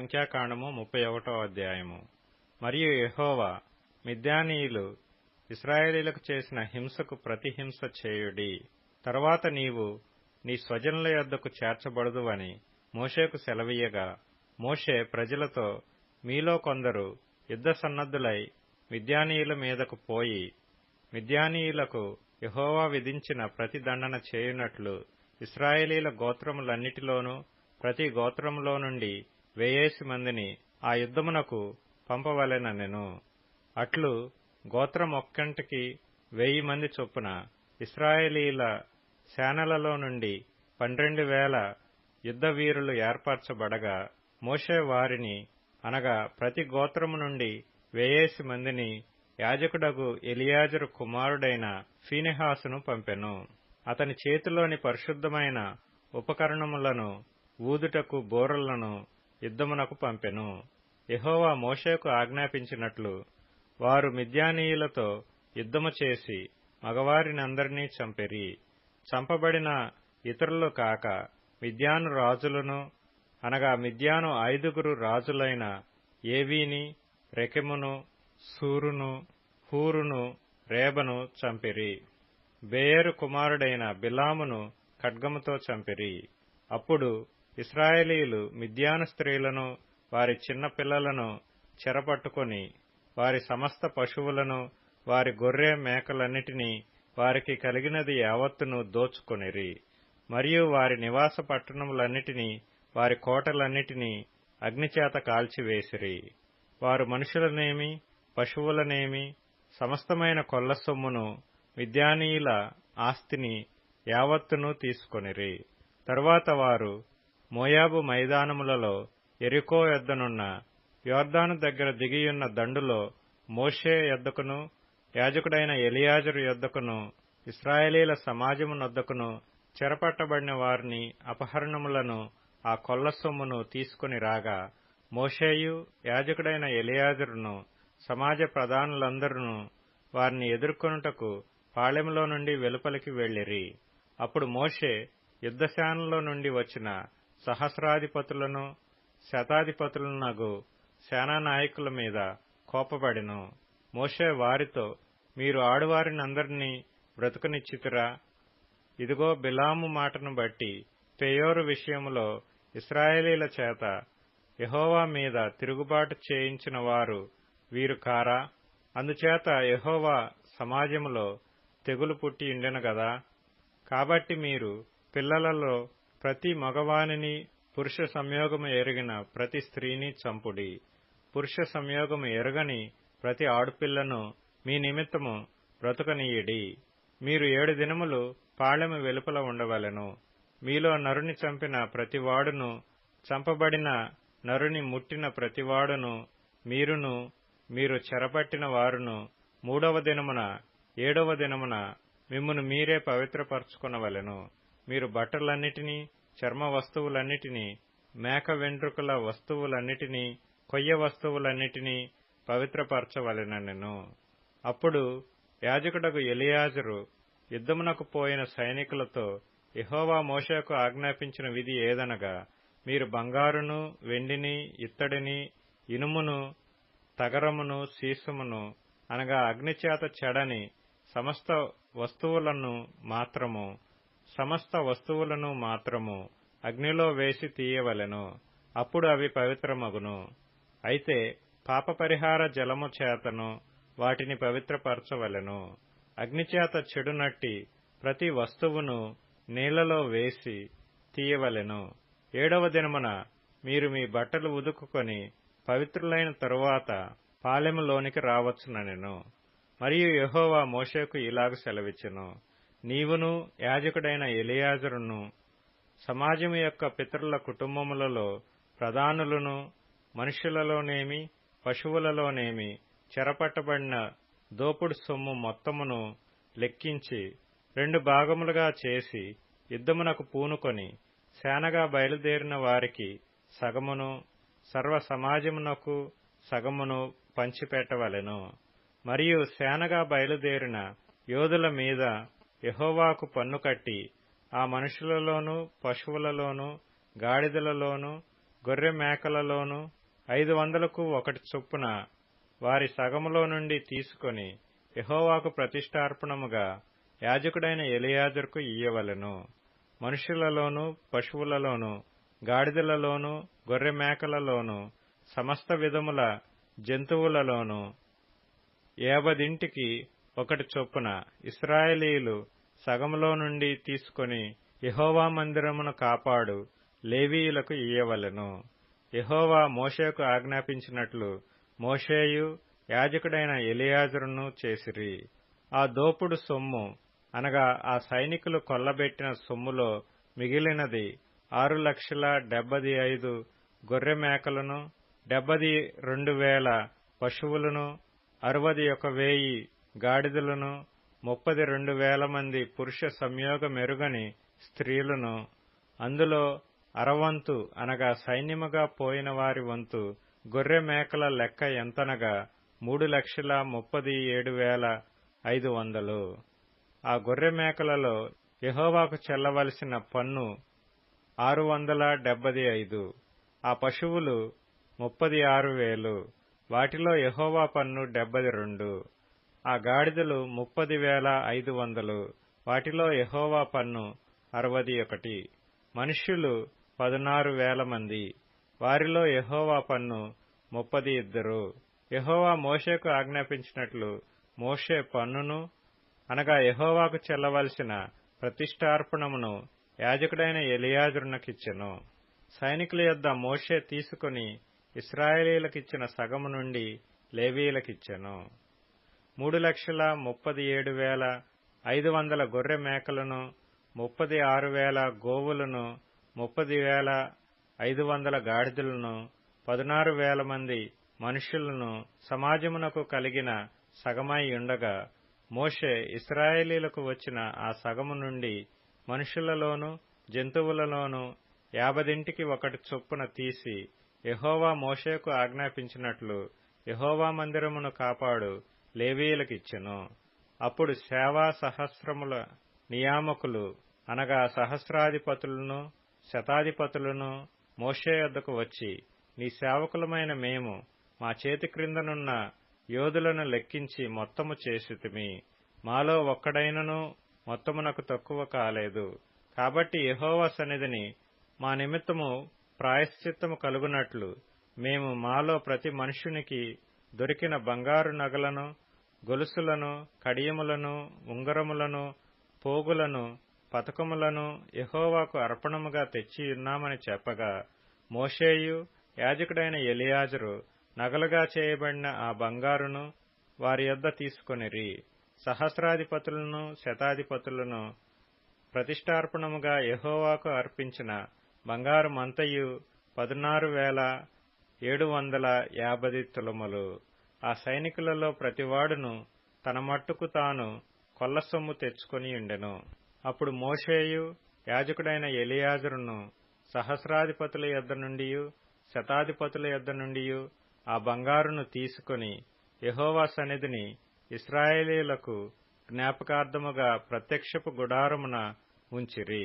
సంఖ్యాకాండము ముప్పై ఒకటో అధ్యాయము. మరియు యహోవా మిద్యానీయులు ఇస్రాయేలీలకు చేసిన హింసకు ప్రతిహింస చేయుడి. తరువాత నీవు నీ స్వజనుల యొద్దకు చేర్చబడదువని మోషేకు సెలవీయగా. మోషే ప్రజలతో మీలో కొందరు యుద్ధ సన్నద్ధులై మిద్యానీయుల మీదకు పోయి మిద్యానీయులకు యహోవా విధించిన ప్రతి దండన చేయునట్లు ఇస్రాయేలీల గోత్రములన్నిటిలోనూ ప్రతి గోత్రములో నుండి వేయేసి మందిని ఆ యుద్ధమునకు పంపవలెనెను అట్లు గోత్రమొక్కంటికి వెయ్యి మంది చొప్పున ఇస్రాయేలీల సేనలలో నుండి పన్నెండు వేల యుద్ధ వీరులు ఏర్పరచబడగా మోషే వారిని అనగా ప్రతి గోత్రము నుండి వేయేసి మందిని యాజకుడగు ఎలియాజరు కుమారుడైన ఫీనెహాసును పంపెను. అతని చేతిలోని పరిశుద్ధమైన ఉపకరణములను ఊదుటకు బోరలను యుద్ధమునకు పంపెను. ఎహోవా మోషేకు ఆజ్ఞాపించినట్లు వారు మిద్యానీయులతో యుద్ధము చేసి మగవారినందరినీ చంపెరి. చంపబడిన ఇతరులు కాక మిద్యాను రాజులను అనగా మిద్యాను ఐదుగురు రాజులైన ఏవీని రెకెమును సూరును హూరును రేబను చంపిరి. బేయరు కుమారుడైన బిలామును ఖడ్గముతో చంపిరి. అప్పుడు ఇస్రాయేలీలు మిద్యాను స్త్రీలను వారి చిన్న పిల్లలను చెరపట్టుకొని వారి సమస్త పశువులను వారి గొర్రె మేకలన్నిటినీ వారికి కలిగినది యావత్తును దోచుకొనిరి. మరియు వారి నివాస పట్టణములన్నిటినీ వారి కోటలన్నిటినీ అగ్నిచేత కాల్చివేసిరి. వారు మనుషులనేమి పశువులనేమి సమస్తమైన కొల్ల సొమ్మును మిద్యానీయుల ఆస్తిని యావత్తును తీసుకొనిరి. తరువాత వారు మోయాబు మైదానములలో ఎరికో యొద్దనున్న యోర్దాను దగ్గర దిగియున్న దండులో మోషే యొద్దకును యాజకుడైన ఎలియాజరు యొద్దకును ఇస్రాయేలీల సమాజమునొద్దకును చెరపట్టబడిన వారిని అపహరణములను ఆ కొల్ల సొమ్మును తీసుకుని రాగా మోషేయు యాజకుడైన ఎలియాజరును సమాజ ప్రధానులందరూ వారిని ఎదుర్కొనుటకు పాళెములో నుండి వెలుపలికి వెళ్ళిరి అప్పుడు మోషే యుద్ధశానంలో నుండి వచ్చిన సహస్రాధిపతులను శతాధిపతులనగు సేనానాయకుల మీద కోపపడిను. మోషే వారితో మీరు ఆడువారినందరినీ బ్రతుకునిచ్చితురా? ఇదిగో బిలాము మాటను బట్టి పెయోరు విషయములో ఇస్రాయేలీల చేత యహోవా మీద తిరుగుబాటు చేయించిన వారు వీరు కారా? అందుచేత యహోవా సమాజములో తెగులు పుట్టి ఉండెను గదా? కాబట్టి మీరు పిల్లలలో ప్రతి మగవానిని పురుష సంయోగము ఎరిగిన ప్రతి స్త్రీని చంపుడి. పురుష సంయోగము ఎరగని ప్రతి ఆడుపిల్లను మీ నిమిత్తము బ్రతుకనీయడి. మీరు ఏడు దినములు పాళెము వెలుపల ఉండవలెను. మీలో నరుని చంపిన ప్రతివాడును చంపబడిన నరుని ముట్టిన ప్రతివాడును మీరును మీరు చెరపట్టిన వారును మూడవ దినమున ఏడవ దినమున మిమ్మును మీరే పవిత్రపరచుకునవలెను. మీరు బట్టలన్నిటినీ చర్మ వస్తువులన్నిటినీ మేక వెంట్రుకల వస్తువులన్నిటినీ కొయ్య వస్తువులన్నిటినీ పవిత్రపరచవలెనను అప్పుడు యాజకుడకు ఎలియాజరు యుద్ధమునకు పోయిన సైనికులతో ఇహోవా మోషకు ఆజ్ఞాపించిన విధి ఏదనగా మీరు బంగారును వెండిని ఇత్తడిని ఇనుమును తగరమును సీసమును అనగా అగ్నిచేత చెడని సమస్త వస్తువులను మాత్రము సమస్త వస్తువులను మాత్రము అగ్నిలో వేసి తీయవలెను. అప్పుడు అవి పవిత్రమగును. అయితే పాపపరిహార జలము చేతను వాటిని పవిత్రపరచవలెను. అగ్నిచేత చెడునట్టి ప్రతి వస్తువును నీళ్ళలో వేసి తీయవలెను. ఏడవ దినమున మీరు మీ బట్టలు ఉదుకుకొని పవిత్రులైన తరువాత పాలెములోనికి రావచ్చుననెను. మరియు యహోవా మోషేకు ఇలాగ సెలవిచ్చెను. నీవును యాజకుడైన ఎలియాజరును సమాజము యొక్క పితరుల కుటుంబములలో ప్రధానులను మనుషులలోనేమి పశువులలోనేమి చెరపట్టబడిన దోపుడు సొమ్ము మొత్తమును లెక్కించి రెండు భాగములుగా చేసి యుద్ధమునకు పూనుకొని సేనగా బయలుదేరిన వారికి సగమును సర్వ సమాజమునకు సగమును పంచిపెట్టవలెను. మరియు సేనగా బయలుదేరిన యోధుల మీద యహోవాకు పన్ను కట్టి ఆ మనుషులలోనూ పశువులలోనూ గాడిదలలోనూ గొర్రె మేకలలోను ఐదు వందలకు ఒకటి చొప్పున వారి సగములో నుండి తీసుకొని యహోవాకు ప్రతిష్టార్పణముగా యాజకుడైన ఎలియాజర్కు ఇయ్యవలెను. మనుషులలోనూ పశువులలోనూ గాడిదలలోను గొర్రె మేకలలోను సమస్త విధముల జంతువులలోనూ ఏబదింటికి ఒకటి చొప్పున ఇస్రాయేలీలు సగంలో నుండి తీసుకొని యహోవా మందిరమును కాపాడు లేవీయులకు ఇయ్యవలెను. యహోవా మోషేకు ఆజ్ఞాపించినట్లు మోషేయు యాజకుడైన ఎలియాజరును చేసిరి. ఆ దోపుడు సొమ్ము అనగా ఆ సైనికులు కొల్లబెట్టిన సొమ్ములో మిగిలినది ఆరు లక్షల డెబ్బది ఐదు గొర్రె మేకలను డెబ్బది రెండు వేల పశువులను అరవది ఒక వేయి గాడిదలను ముప్పది రెండు వేల మంది పురుష సంయోగ మెరుగని స్త్రీలను అందులో అరవంతు అనగా సైన్యముగా పోయిన వారి వంతు గొర్రె మేకల లెక్క ఎంతనగా మూడు లక్షల ముప్పది ఏడు వేల ఐదు వందలు. ఆ గొర్రె మేకలలో యహోవాకు చెల్లవలసిన పన్ను ఆరు వందల డెబ్బది ఐదు. ఆ పశువులు ముప్పది ఆరు వేలు. వాటిలో యహోవా పన్ను డెబ్బది రెండు. ఆ గాడిదలు ముప్పది వేల ఐదు వందలు. వాటిలో యహోవా పన్ను అరవది ఒకటి. మనుష్యులు పదునారు వేల మంది. వారిలో యహోవా పన్ను ముప్పది ఇద్దరు. యహోవా మోషేకు ఆజ్ఞాపించినట్లు మోషే పన్నును అనగా యహోవాకు చెల్లవలసిన ప్రతిష్టార్పణమును యాజకుడైన ఎలియాజునకిచ్చెను. సైనికుల యొద్ద మోషే తీసుకుని ఇస్రాయేలీలకిచ్చిన సగము నుండి లేవీలకిచ్చెను మూడు లక్షల ముప్పది ఏడు వేల ఐదు వందల గొర్రె మేకలను ముప్పది ఆరు వేల గోవులను ముప్పది వేల ఐదు వందల గాడిదలను పదినారు వేల మంది మనుషులను సమాజమునకు కలిగిన సగమై ఉండగా మోషే ఇస్రాయేలీలకు వచ్చిన ఆ సగము నుండి మనుషులలోను జంతువులలోనూ యాభదింటికి ఒకటి చొప్పున తీసి యహోవా మోషేకు ఆజ్ఞాపించినట్లు యహోవా మందిరమును కాపాడు. లేవీయులకిచ్చెను. అప్పుడు సేవా సహస్రముల నియామకులు అనగా సహస్రాధిపతులను శతాధిపతులను మోషే యొద్దకు వచ్చి నీ సేవకులమైన మేము మా చేతి క్రిందనున్న యోధులను లెక్కించి మొత్తము చేసితిమి. మాలో ఒక్కడైనను మొత్తమునకు తక్కువ కాలేదు. కాబట్టి యహోవా సన్నిధిని మా నిమిత్తము ప్రాయశ్చిత్తము కలుగునట్లు మేము మాలో ప్రతి మనుష్యునికి దొరికిన బంగారు నగలను గొలుసులను కడియములను ఉంగరములను పోగులను పతకములను యహోవాకు అర్పణముగా తెచ్చి ఉన్నామని చెప్పగా మోషేయు యాజకుడైన ఎలియాజరు నగలుగా చేయబడిన ఆ బంగారును వారి యొద్ద తీసుకొనిరి. సహస్రాధిపతులను శతాధిపతులను ప్రతిష్టార్పణముగా యహోవాకు అర్పించిన బంగారు మంతయు పదునారు వేల ఏడు వందల యాభై తులములు. ఆ సైనికులలో ప్రతివాడును తన మట్టుకు తాను కొల్లసొమ్ము తెచ్చుకొని ఉండెను. అప్పుడు మోషేయు యాజకుడైన ఎలియాజరును సహస్రాధిపతుల యొద్ద నుండి శతాధిపతుల యొద్ద నుండి ఆ బంగారును తీసుకొని యహోవా సన్నిధిని ఇస్రాయేలీలకు జ్ఞాపకార్థముగా ప్రత్యక్షపు గుడారమున ఉంచిరి.